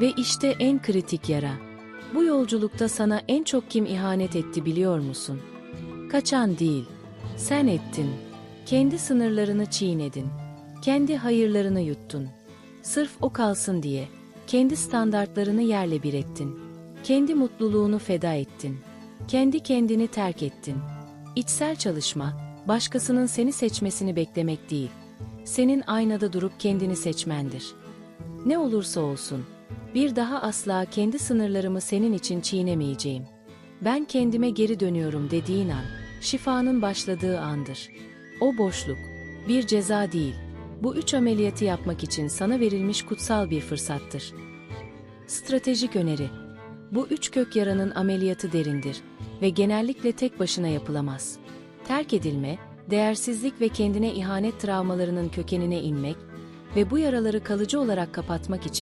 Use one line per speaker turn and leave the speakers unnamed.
Ve işte en kritik yara. Bu yolculukta sana en çok kim ihanet etti biliyor musun? Kaçan değil, sen ettin. Kendi sınırlarını çiğnedin. Kendi hayırlarını yuttun. Sırf o kalsın diye kendi standartlarını yerle bir ettin. Kendi mutluluğunu feda ettin. Kendi kendini terk ettin. İçsel çalışma, başkasının seni seçmesini beklemek değil. Senin aynada durup kendini seçmendir. Ne olursa olsun, bir daha asla kendi sınırlarımı senin için çiğnemeyeceğim. Ben kendime geri dönüyorum dediğin an, şifanın başladığı andır. O boşluk, bir ceza değil, bu üç ameliyatı yapmak için sana verilmiş kutsal bir fırsattır. Stratejik öneri. Bu üç kök yaranın ameliyatı derindir ve genellikle tek başına yapılamaz. Terk edilme, değersizlik ve kendine ihanet travmalarının kökenine inmek ve bu yaraları kalıcı olarak kapatmak için